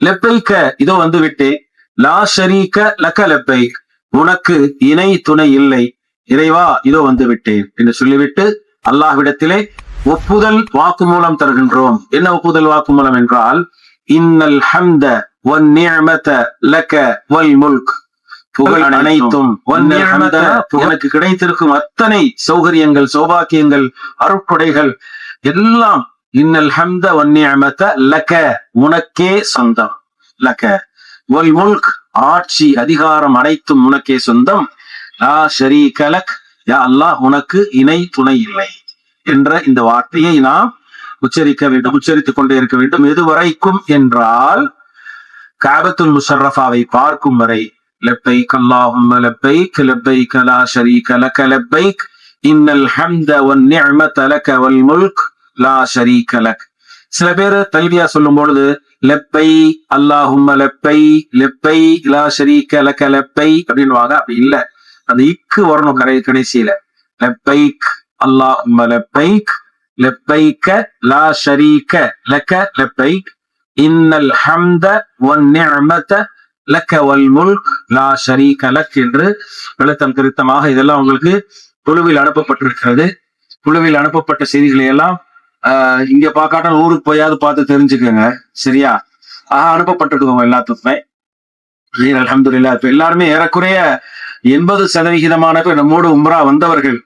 லெப்பைக்க இதோ வந்து விட்டேன் லா ஷரீக்க லக்க லெப்பை. உனக்கு இணை துணை இல்லை. இறைவா இதோ வந்து விட்டேன் என்று சொல்லிவிட்டு அல்லாஹ்விடத்திலே ஒப்புதல் வாக்குமூலம் தருகின்றோம். என்ன ஒப்புதல் வாக்குமூலம் என்றால் இன்னல் ஹம்த ஒன் நிஅமத லக்க வல் முல்க். புகழ் அனைத்தும் உனக்கு கிடைத்திருக்கும் அத்தனை சௌகரியங்கள் சௌபாக்கியங்கள் அருட்கொடைகள் எல்லாம். இன்னல் ஹம்த வன் நிஅமத லக்க உனக்கே சொந்தம். லக்க வல் முல்க் ஆட்சி அதிகாரம் அனைத்தும் உனக்கே சொந்தம். லா ஷரீக லக். யா அல்லாஹ் உனக்கு இணை துணை இல்லை என்ற இந்த வார்த்தையை நாம் உச்சரிக்க வேண்டும் உச்சரித்துக் கொண்டே இருக்க வேண்டும். எதுவரைக்கும் என்றால் காபத்துல் முஷர்ரஃபாவை பார்க்கும் வரை லப்பைக் அல்லாஹும்ம லப்பைக் லப்பைக் லா ஷரீக லக லப்பைக் இன்னல் ஹம்த வன் நிஅமத லக வல் முல்க் லா ஷரீக லக் சில பேர் தல்வியா சொல்லும் பொழுது லெப்பை அல்லாஹும் லெப்பை லெப்பை லா ஷரீக லக லெப்பை அப்படின்வாங்க அப்படி இல்ல. அந்த இக்கு வரணும் கடை கடைசியில. லெப்பைக் அல்லாஹும் லெப்பைக் லெப்பைக்க லா ஷரீக லக லெப்பைக். இன்னல் ஹம்த வன் நிஅமத லக்க வல் முல்க் லா ஷரீக லக் என்று விளத்தம் திருத்தமாக இதெல்லாம் உங்களுக்கு குழுவில் அனுப்பப்பட்டிருக்கிறது. குழுவில் அனுப்பப்பட்ட செய்திகளை எல்லாம் இங்க பார்க்காட்டால் ஊருக்கு போயாவது பார்த்து தெரிஞ்சுக்கோங்க. சரியா? ஆஹ் அனுப்பப்பட்டிருக்கோங்க எல்லாத்துக்குமே. அலமதுல்லா இப்ப எல்லாருமே ஏறக்குறைய எண்பது சதவிகிதமான பேர் நம்மோடு உம்ரா வந்தவர்கள்.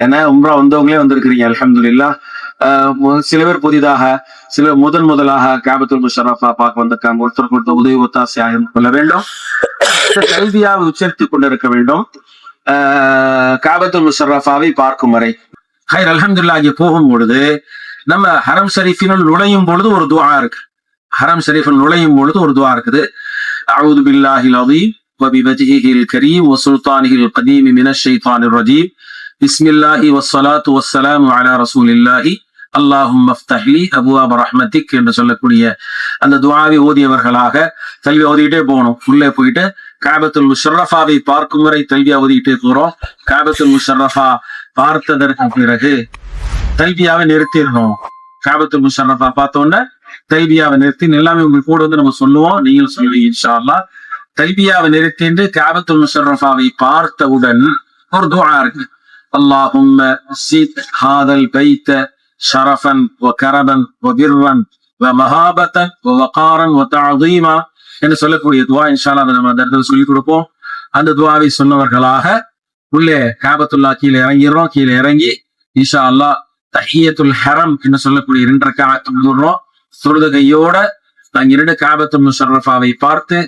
ஏன்னா உம்ரா வந்தவங்களே வந்திருக்கிறீங்க அலமதுல்லா சில பேர் புதிதாக சில முதன் முதலாக கேபத்துல் முஷரஃபா பார்க்க வந்திருக்காங்க ஒருத்தருக்கு ஒருத்தர் உதவி ஒத்தாசையாக கொள்ள வேண்டும் கல்வியாக உச்சரித்துக் கொண்டிருக்க வேண்டும் ஆஹ் காபத்துல் முஷரஃபாவை பார்க்கும் வரை ஹைர் அல்ஹம்துல்லா இங்கே போகும் பொழுது நம்ம ஹரம் ஷரீஃபினுள் நுழையும் பொழுது ஒரு துவா இருக்கு ஹரம் ஷரீஃபில் நுழையும் பொழுது ஒரு துவா இருக்குது அவுது பில்லாஹில் அதீம் وبوجهه الكريم وسلطانه القديم من الشيطان الرجيم பிஸ்மில்லாஹி வசலாத்து வசலாம் அலா ரசூல் இல்லாஹி அல்லாஹும் மஃப்தஹ்லி அபுவாப் ரஹ்மதிக் என்று சொல்லக்கூடிய அந்த துவாவை ஓதியவர்களாக கல்வி ஓதிக்கிட்டே போகணும். உள்ளே போயிட்டு காபத்துல் முஷரஃபாவை பார்க்கும் வரை கல்வியா ஓதிக்கிட்டே போறோம். காபத்துல் முஷரஃபா பார்த்ததற்கு பிறகு கல்வியாவை நிறுத்திடணும். காபத்துல் முஷர்ரஃபா பார்த்தோன்னே தைபியாவை நிறுத்தி எல்லாமே உங்க கூட வந்து நம்ம சொல்லுவோம். நீங்களும் சொல்லுவீங்க இன்ஷா அல்லா தைபியாவை நிறுத்திட்டு காபத்துல் முஷர்ரஃபாவை பார்த்தவுடன் ஒரு துவா இருக்கு. اللهم زد هذا البيت شرفا وكرما وبرا ومهابة ووقارا وتعظيما என்று சொல்லக்கூடிய துவா இன்ஷால்லா அதை நம்ம அந்த இடத்துல சொல்லிக் கொடுப்போம் அந்த துவாவை சொன்னவர்களாக உள்ளே காபத்துல்லா கீழே இறங்கிடுறோம் கீழே இறங்கி இன்ஷா அல்லாஹ் தஹியத்துல் ஹரம் என்று சொல்லக்கூடிய இரண்டு ரக்காத்து முடுறோம் சுருத கையோட நாங்க இரண்டு காபத்து முஷர்ரஃபாவை பார்த்து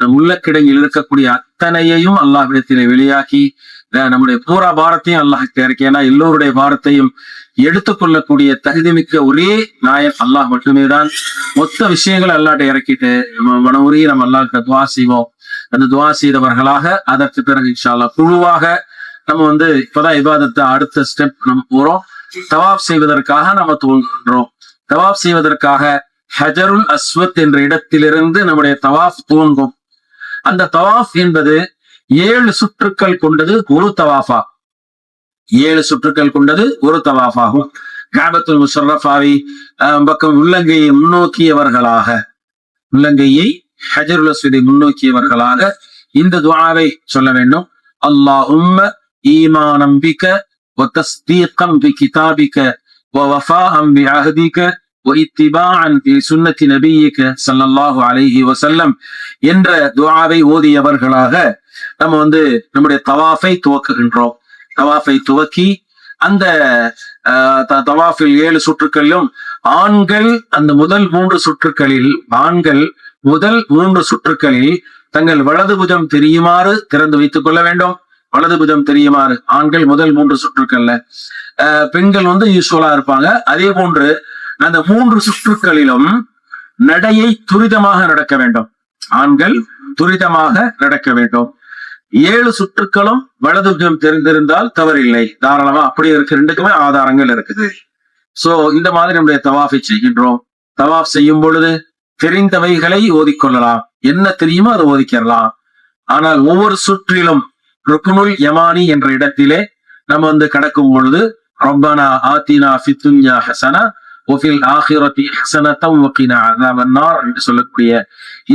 நம் உள்ள கிடங்கில் இருக்கக்கூடிய அத்தனையையும் அல்லாஹ்விடத்திலே வெளியாக்கி அஹ் நம்முடைய பூரா பாரத்தையும் அல்லாஹ் இறக்கி ஏன்னா எல்லோருடைய பாரத்தையும் எடுத்துக்கொள்ளக்கூடிய தகுதிமிக்க ஒரே நாயன் அல்லாஹ் மட்டுமே தான் மொத்த விஷயங்களை அல்லாட்ட இறக்கிட்டு நம்ம நம்ம அல்லாஹ்கிட்ட துவா செய்வோம். அந்த துவா செய்தவர்களாக அதற்கு பிறகு இன்ஷால்லா குழுவாக நம்ம வந்து இப்பதான் இபாதத்தை அடுத்த ஸ்டெப் நம்ம போறோம். தவாப் செய்வதற்காக நம்ம தோன்றோம் தவாப் செய்வதற்காக ஹஜருல் அஸ்வத் என்ற இடத்திலிருந்து நம்முடைய தவாஃப் தோன்றும் அந்த தவாஃப் என்பது ஏழு சுற்றுக்கள் கொண்டது ஒரு தவாஃபா ஏழு சுற்றுக்கள் கொண்டது ஒரு தவாஃபாகும் காபத்துல் முஷர்ரஃபாவை அஹ், பக்கம் உள்ளங்கையை முன்னோக்கியவர்களாக உள்ளங்கையை ஹஜருல் அஸ்வதை முன்னோக்கியவர்களாக இந்த துஆவை சொல்ல வேண்டும் அல்லாஹும்ம ஈமானம் பிக وتصديقا بكتابك ووفاء بعهدك சுன்னத்தி நபியிக்க சல்லல்லாஹு அலைஹி வசல்லம் என்ற துவாவை ஓதியவர்களாக நம்ம வந்து நம்முடைய தவாஃபை துவக்குகின்றோம். தவாஃபை துவக்கி அந்த தவாஃபில் ஏழு சுற்றுக்களிலும் ஆண்கள் அந்த முதல் மூன்று சுற்றுக்களில் ஆண்கள் முதல் மூன்று சுற்றுக்களில் தங்கள் வலது புஜம் தெரியுமாறு திறந்து வைத்துக் கொள்ள வேண்டும். வலது புஜம் தெரியுமாறு ஆண்கள் முதல் மூன்று சுற்றுக்கள்ல. பெண்கள் வந்து யூஸ்ஃபுல்லா இருப்பாங்க. அதே போன்று அந்த மூன்று சுற்றுக்களிலும் நடையை துரிதமாக நடக்க வேண்டும். ஆண்கள் துரிதமாக நடக்க வேண்டும். ஏழு சுற்றுக்களும் வலது புஜம் தெரிந்திருந்தால் தவறில்லை. தாராளமா அப்படியே இருக்கு. ரெண்டுக்குமே ஆதாரங்கள் இருக்குது. சோ இந்த மாதிரி நம்முடைய தவாஃபை செய்கின்றோம். தவாஃப் செய்யும் பொழுது தெரிந்தவைகளை ஓதிக்கொள்ளலாம். என்ன தெரியுமோ அதை ஓதிக்கிறலாம். ஆனால் ஒவ்வொரு சுற்றிலும் ருக்குனுல் யமானி என்ற இடத்திலே நம்ம வந்து கடக்கும் பொழுது ரொம்பனா ஆத்தினா ஹசனா ஒஃபில் ஆஹிரத்தி வக்கினா என்று சொல்லக்கூடிய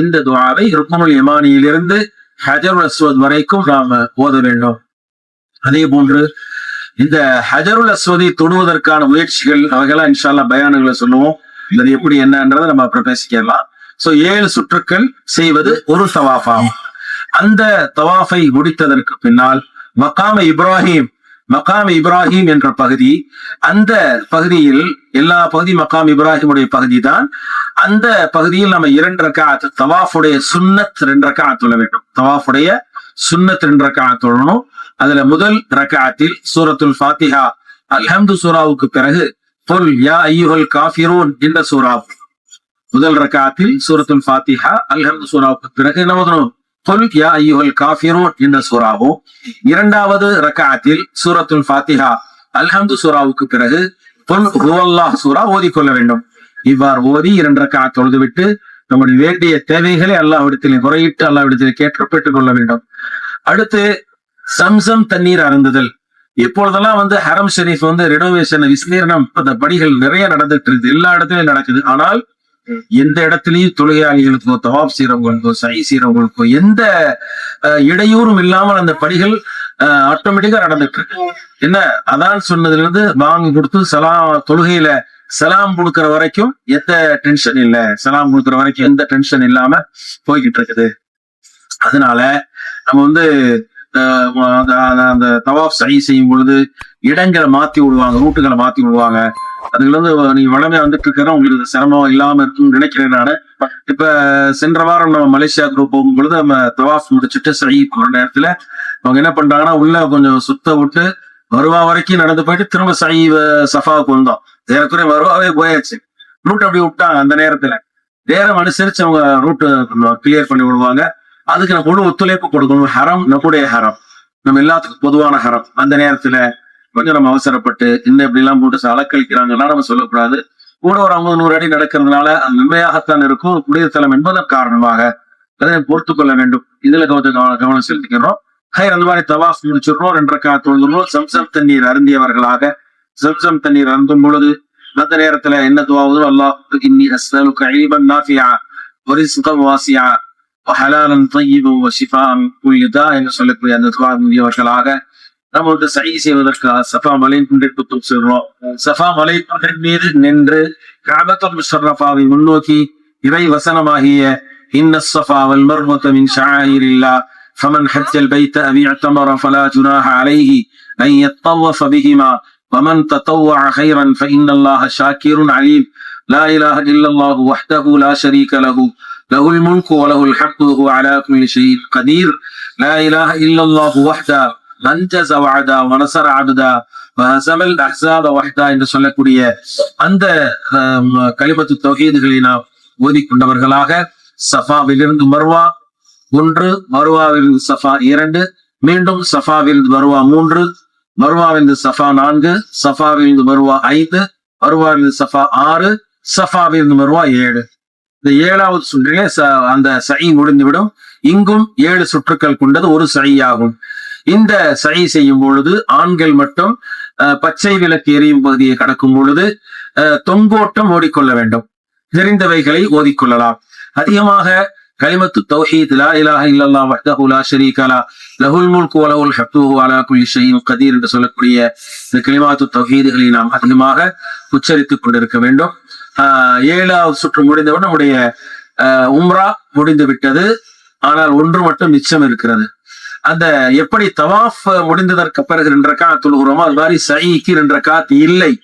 இந்த துவாவை ருக்மனுல் இமானியிலிருந்து ஹஜர் அஸ்வத் வரைக்கும் நாம ஓத வேண்டும். அதே போன்று இந்த ஹஜருல் அஸ்வதி தொடுவதற்கான முயற்சிகள் அவைகளாம் இன்ஷால்லா பயானுகளை சொல்லுவோம். இல்லை எப்படி என்னன்றதை நம்ம அப்புறம் பேசிக்கலாம். சோ ஏழு சுற்றுக்கள் செய்வது ஒரு தவாஃபாகும். அந்த தவாஃபை முடித்ததற்கு பின்னால் மக்காம இப்ராஹிம் மக்காம் இப்ராஹிம் என்ற பகுதி அந்த பகுதியில் எல்லா பகுதி மக்காம் இப்ராஹிமுடைய பகுதி தான் அந்த பகுதியில் நம்ம இரண்டு ரக்காத் தவாஃபுடைய சுன்னத் ரெண்டு ரக்காத் தொழ வேண்டும். தவாஃபுடைய சுன்னத் ரெண்டு ரக்காத் தொழணும் அதுல முதல் ரக்காத்தில் சூரத்துல் ஃபாத்திஹா அல்ஹம்து சூராவுக்கு பிறகு புல் யா ஐயுகல் காஃபிரோன் என்ற சூரா. முதல் ரக்காத்தில் சூரத்துல் ஃபாத்திஹா அல்ஹம்து சூராவுக்கு பிறகு என்ன ஓதணும் யா என்ற சூறாவும் இரண்டாவது ரக்காத்தில் சூரத்துல் ஃபாத்திஹா அல்ஹம்து சூராவுக்கு பிறகு புல் ஹுவல்லாஹ் சூரா ஓதிக்கொள்ள வேண்டும். இவ்வாறு ஓதி இரண்டு ரக்காத் தொழுதுவிட்டு நம்முடைய வேண்டிய தேவைகளை அல்லாஹ்விடத்தில் முறையிட்டு அல்லாஹ்விடத்தில் கேட்டு பெற்றுக் கொள்ள வேண்டும். அடுத்து சம்சம் தண்ணீர் அருந்துதல். எப்பொழுதெல்லாம் வந்து ஹரம் ஷெரீஃப் வந்து ரெனோவேஷன் விஸ்தீரணம் அந்த பணிகள் நிறைய நடந்துட்டு இருக்குது. எல்லா இடத்துலயும் நடக்குது. ஆனால் எந்த இடத்துலயும் தொழிலாளிகளுக்கோ தவாப் செய்யறவங்களுக்கோ சை செய்யறவங்களுக்கோ எந்த இடையூறும் இல்லாமல் அந்த பணிகள் ஆட்டோமேட்டிக்கா நடந்துட்டு இருக்கு. என்ன? அதான் சொன்னதுல இருந்து வாங்கி கொடுத்து சலாம் தொழுகையில சலாம் கொடுக்கிற வரைக்கும் எந்த டென்ஷன் இல்ல. சலாம் கொடுக்கிற வரைக்கும் எந்த டென்ஷன் இல்லாம போய்கிட்டு இருக்குது. அதனால நம்ம வந்து அந்த- அந்த- அந்த தவாப் சை செய்யும் பொழுது இடங்களை மாத்தி விடுவாங்க ரூட்டுகளை மாத்தி விடுவாங்க. அதுல வந்து நீங்க வளமையா வந்துட்டு இருக்கிற உங்களுக்கு சிரமம் இல்லாம இருக்கும்னு நினைக்கிறேன் நான். இப்ப சென்ற வாரம் நம்ம மலேசியா குரூப் போகும்பொழுது நம்ம தவாஃப் முடிச்சுட்டு சரி போற நேரத்துல அவங்க என்ன பண்றாங்கன்னா உள்ள கொஞ்சம் சுத்த விட்டு வருவா வரைக்கும் நடந்து போயிட்டு திரும்ப சை சஃபாவுக்கு வந்தோம் ஏற்கனவே வருவாவே போயாச்சு. ரூட் அப்படி விட்டாங்க அந்த நேரத்துல. நேரம் அனுசரிச்சு அவங்க ரூட் கிளியர் பண்ணி விடுவாங்க. அதுக்கு நம்ம முழு ஒத்துழைப்பு கொடுக்கணும். ஹரம் நம்முடைய ஹரம். நம்ம எல்லாத்துக்கும் பொதுவான ஹரம். அந்த நேரத்துல கொஞ்சம் நம்ம அவசரப்பட்டு இப்படி எல்லாம் போட்டு சலக்கழிக்கிறாங்கன்னா நம்ம சொல்லக்கூடாது. கூட ஒரு ஐம்பது நூறு அடி நடக்கிறதுனால அது மென்மையாகத்தான் இருக்கும். குடியிருத்தலம் என்பதன் காரணமாக அதை பொறுத்து கொள்ள வேண்டும். இதுல கொஞ்சம் கவனம் கவனம் செலுத்திக்கிறோம் ஹை அந்த மாதிரி தவாஸ் முடிச்சிடுறோம் ரெண்டரை கா தொழுதுறோம் சம்சம் தண்ணீர் அருந்தியவர்களாக சம்சம் தண்ணீர் அருந்தும் பொழுது அந்த நேரத்துல என்ன துவாவது அல்லாஹ் இன்னி வாசியா ஹலாலன் என்று சொல்லக்கூடிய அந்த துவா முடியவர்களாக நம்மளுக்கு சை செய்வதற்காக சஃபா மலையின் கொண்டிற்கு தொற்றுகிறோம் சஃபா மலை கொண்டின் மீது நின்று காபத்தம் ஷர்ரஃபாவை முன்னோக்கி இறை வசனமாகிய இன்ன சஃபா வல் மர்மத்தமின் இல்லா فمن حج البيت أبي اعتمر فلا جناح عليه أن يتطوف بهما ومن تطوع خيرا فإن الله شاكر عليم لا إله إلا الله وحده لا شريك له له الملك وله الحق وهو على كل شيء قدير لا إله إلا الله وحده லஞ்ச சவாதா வனசர் ஆடுதா சமல் என்று சொல்லக்கூடிய அந்த கலிமத்து தொகையீடுகளை நாம் ஓதிக்கொண்டவர்களாக சஃபாவிலிருந்து மர்வா ஒன்று மருவாவிலிருந்து சஃபா இரண்டு மீண்டும் சஃபாவிலிருந்து மருவா மூன்று மருவாவிலிருந்து சஃபா நான்கு சஃபாவிலிருந்து மருவா ஐந்து மருவாவிலிருந்து சஃபா ஆறு சஃபாவிலிருந்து மருவா ஏழு. இந்த ஏழாவது சுற்றிலே அந்த சை முடிந்துவிடும். இங்கும் ஏழு சுற்றுக்கள் கொண்டது ஒரு சை ஆகும். இந்த சை செய்யும் பொழுது ஆண்கள் மட்டும் பச்சை விளக்கு எரியும் பகுதியை கடக்கும் பொழுது தொங்கோட்டம் ஓடிக்கொள்ள வேண்டும். தெரிந்தவைகளை ஓதிக்கொள்ளலாம். அதிகமாக கலிமத்து தௌஹீத் லா இலாஹ இல்லல்லா வஹ்தஹு லா ஷரீக லஹுல் முல்கு வ லஹுல் ஹம்து வ அலா குல்லி ஷைஇன் கதீர் என்று சொல்லக்கூடிய இந்த கலிமாத்து தௌஹீதுகளை நாம் அதிகமாக உச்சரித்துக் கொண்டிருக்க வேண்டும். ஆஹ் ஏழாவது சுற்று முடிந்தவுடன் நம்முடைய உம்ரா முடிந்து விட்டது ஆனால் ஒன்று மட்டும் மிச்சம் இருக்கிறது. அந்த எப்படி தவாஃப் முடிந்ததற்கு பிறகு ரெண்டு ரக்காத் தொழுகிறோமோ அது மாதிரி சைக்கு ரெண்டு ரக்காத் இல்லை.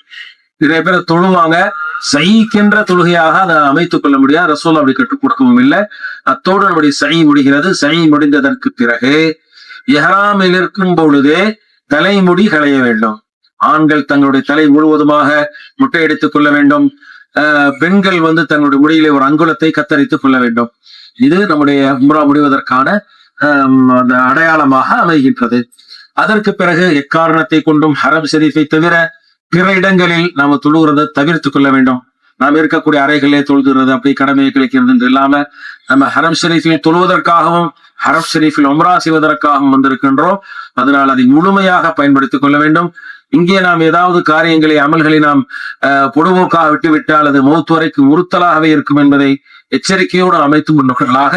நிறைய பேர் தொழுவாங்க. சைக்கின்ற தொழுகையாக அதை அமைத்துக் கொள்ள முடியாது. ரசூல் அப்படி கற்றுக் கொடுக்கவும் இல்லை. அத்தோடு நம்முடைய சை முடிகிறது. சை முடிந்ததற்கு பிறகு எஹராமில் இருக்கும் பொழுதே தலைமுடி களைய வேண்டும். ஆண்கள் தங்களுடைய தலை முழுவதுமாக முட்டையடித்துக் கொள்ள வேண்டும். ஆஹ் பெண்கள் வந்து தங்களுடைய முடியிலே ஒரு அங்குலத்தை கத்தரித்துக் கொள்ள வேண்டும். இது நம்முடைய உம்ரா முடிவதற்கான அந்த அடையாளமாக அமைகின்றது. அதற்கு பிறகு எக்காரணத்தை கொண்டும் ஹரம் ஷெரீஃபை தவிர பிற இடங்களில் நாம தொழுகிறதை தவிர்த்துக் கொள்ள வேண்டும். நாம் இருக்கக்கூடிய அறைகளே தொழுகிறது அப்படி கடமையை கிடைக்கிறது என்று இல்லாம நம்ம ஹரம் ஷெரீஃபில் தொழுவதற்காகவும் ஹரம் ஷெரீஃபில் உம்ரா செய்வதற்காகவும் வந்திருக்கின்றோம். அதனால் அதை முழுமையாக பயன்படுத்திக் கொள்ள வேண்டும். இங்கே நாம் ஏதாவது காரியங்களை அமல்களை நாம் அஹ், விட்டுவிட்டால் விட்டு விட்டால் அது மௌத்து வரைக்கும் உறுத்தலாகவே இருக்கும் என்பதை எச்சரிக்கையோடு அமைத்து கொண்டவர்களாக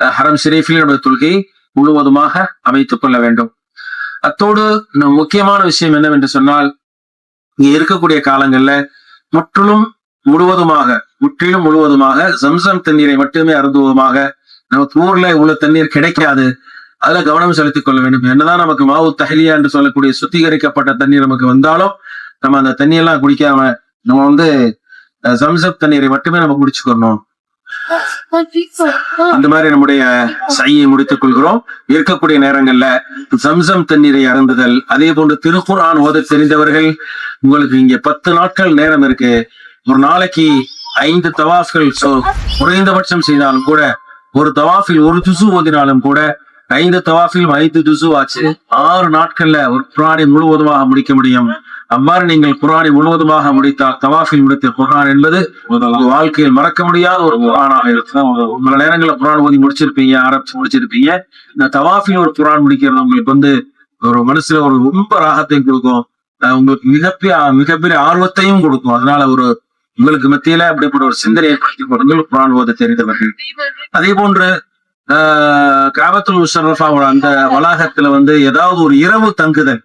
அஹ், ஹரம் ஷெரீஃபில் நம்முடைய தொழுகையை முழுவதுமாக அமைத்துக் கொள்ள வேண்டும். அத்தோடு நம் முக்கியமான விஷயம் என்னவென்று சொன்னால் இங்க இருக்கக்கூடிய காலங்கள்ல முற்றிலும் முழுவதுமாக முற்றிலும் முழுவதுமாக சம்சம் தண்ணீரை மட்டுமே அருந்துவதுமாக நமக்கு ஊர்ல இவ்வளவு தண்ணீர் கிடைக்காது. அதுல கவனம் செலுத்திக் கொள்ள வேண்டும். என்னதான் நமக்கு மாவு தஹலியா என்று சொல்லக்கூடிய சுத்திகரிக்கப்பட்ட தண்ணீர் நமக்கு வந்தாலும் நம்ம அந்த தண்ணியெல்லாம் குடிக்காம நம்ம வந்து சம்சப் தண்ணீரை மட்டுமே நம்ம குடிச்சுக்கணும். அந்த மாதிரி நம்முடைய சையை முடித்துக் கொள்கிறோம். இருக்கக்கூடிய நேரங்கள்ல சம்சம் தண்ணீரை அருந்துதல் அதே போன்று திருக்குறான் ஓத தெரிந்தவர்கள் உங்களுக்கு இங்க பத்து நாட்கள் நேரம் இருக்கு. ஒரு நாளைக்கு ஐந்து தவாஃப்கள் குறைந்தபட்சம் செய்தாலும் கூட ஒரு தவாஃபில் ஒரு துசு ஓதினாலும் கூட ஐந்து தவாஃபில் ஐந்து துசு ஆச்சு. ஆறு நாட்கள்ல ஒரு பிராணி முழுவதுமாக முடிக்க முடியும். அவ்வாறு நீங்கள் குரானை முழுவதுமாக முடித்தால் தவாஃபில் முடித்த குரான் என்பது வாழ்க்கையில் மறக்க முடியாத ஒரு குரானாக இருக்கும் பல நேரங்களில் குரான் ஓதி முடிச்சிருப்பீங்க ஆரம்பிச்சு முடிச்சிருப்பீங்க. இந்த தவாஃபில் ஒரு குரான் முடிக்கிறது உங்களுக்கு வந்து ஒரு மனசுல ஒரு ரொம்ப ராகத்தையும் கொடுக்கும். உங்களுக்கு மிகப்பெரிய மிகப்பெரிய ஆர்வத்தையும் கொடுக்கும். அதனால ஒரு உங்களுக்கு மத்தியில அப்படிப்பட்ட ஒரு சிந்தனையை ஏற்படுத்தி கொடுங்கள். குரான் ஓத தெரிந்தவர்கள். அதே போன்று ஆஹ் காபத்துல் அந்த வளாகத்துல வந்து ஏதாவது ஒரு இரவு தங்குதல்.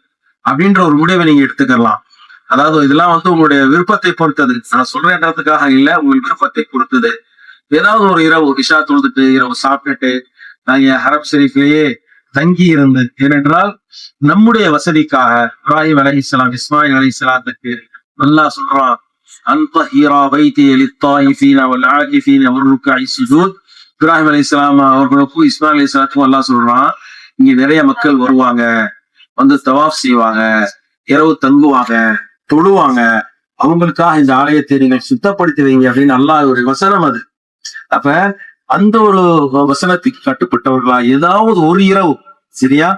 அப்படின்ற ஒரு முடிவை நீங்க எடுத்துக்கலாம் அதாவது இதெல்லாம் வந்து உங்களுடைய விருப்பத்தை பொறுத்தது. நான் சொல்றேன்றதுக்காக இல்ல உங்கள் விருப்பத்தை பொறுத்தது. ஏதாவது ஒரு இரவு விஷா தொழுதுட்டு இரவு சாப்பிட்டுட்டு நாங்க ஹரப் ஷெரீஃப்லயே தங்கி இருந்து ஏனென்றால் நம்முடைய வசதிக்காக இப்ராஹிம் அலைஹிஸ்ஸலாம் இஸ்மாயில் அலைசெல்லாத்துக்கு நல்லா சொல்றான் அந்த ஹீரா வைத்தி லித்தாயிஃபீன வல் ஆகிஃபீன வர்ருக்காய் சுஜூத் இப்ராஹிம் அலைஹிஸ்ஸலாம் அவர்களுக்கும் இஸ்மாயில் அலீசலாக்கும் நல்லா சொல்றான் இங்க நிறைய மக்கள் வருவாங்க. வந்து தவாஃப் செய்வாங்க இரவு தங்குவாங்க தொழுவாங்க. அவங்களுக்காக இந்த ஆலயத்தை நீங்கள் சுத்தப்படுத்தி வைங்க அப்படின்னு நல்லா ஒரு வசனம் அது. அப்ப அந்த ஒரு வசனத்துக்கு கட்டுப்பட்டவர்களா ஏதாவது ஒரு இரவு சரியா?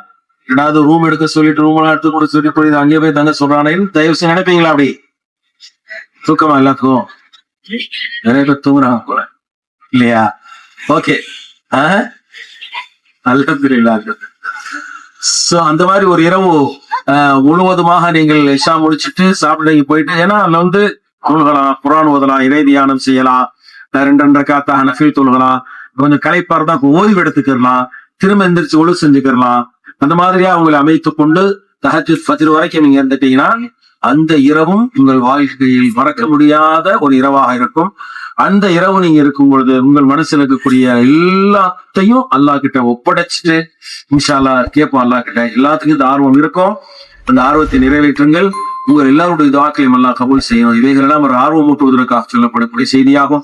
ஏதாவது ரூம் எடுக்க சொல்லிட்டு ரூம் எல்லாம் எடுத்து கூட சொல்லி போய் அங்கே போய் தங்க சொல்றானேன்னு தயவு செய்து நினைப்பீங்களா அப்படி? தூக்கமா எல்லாத்துக்கும்? நிறைய பேர் தூங்குறாங்க போல. இல்லையா? ஓகே அல்ஹம்துலில்லாஹ். சோ அந்த மாதிரி ஒரு இரவு முழுவதுமாக நீங்கள் இஷா முடிச்சிட்டு சாப்பிட போயிட்டு ஏன்னா அதுல வந்து தொழுகலாம் குரான் ஓதலாம் இறை தியானம் செய்யலாம் ரெண்டு ரெண்டு காத்தாக நஃபீல் தொழுகலாம் கொஞ்சம் களைப்பா இருந்தா ஓய்வு எடுத்துக்கலாம் திரும்ப எந்திரிச்சு ஒழு செஞ்சுக்கலாம் அந்த மாதிரியா உங்களை அமைத்துக் கொண்டு தகச்சு பத்திர வரைக்கும் நீங்க இருந்துட்டீங்கன்னா அந்த இரவும் உங்கள் வாழ்க்கையில் மறக்க முடியாத ஒரு இரவாக இருக்கும். அந்த இரவு நீங்க இருக்கும் பொழுது உங்கள் மனசுல இருக்கக்கூடிய எல்லாத்தையும் அல்லாஹ் கிட்ட ஒப்படைச்சிட்டு இன்ஷா அல்லாஹ் கேட்போம் அல்லாஹ் கிட்ட எல்லாத்துக்கும் இந்த ஆர்வம் இருக்கும். அந்த ஆர்வத்தை நிறைவேற்றுங்கள். உங்கள் எல்லாருடைய துவாக்களையும் அல்லாஹ் கபூல் செய்யும். இவைகளெல்லாம் ஒரு ஆர்வம் ஊட்டுவதற்காக சொல்லப்படக்கூடிய செய்தியாகும்.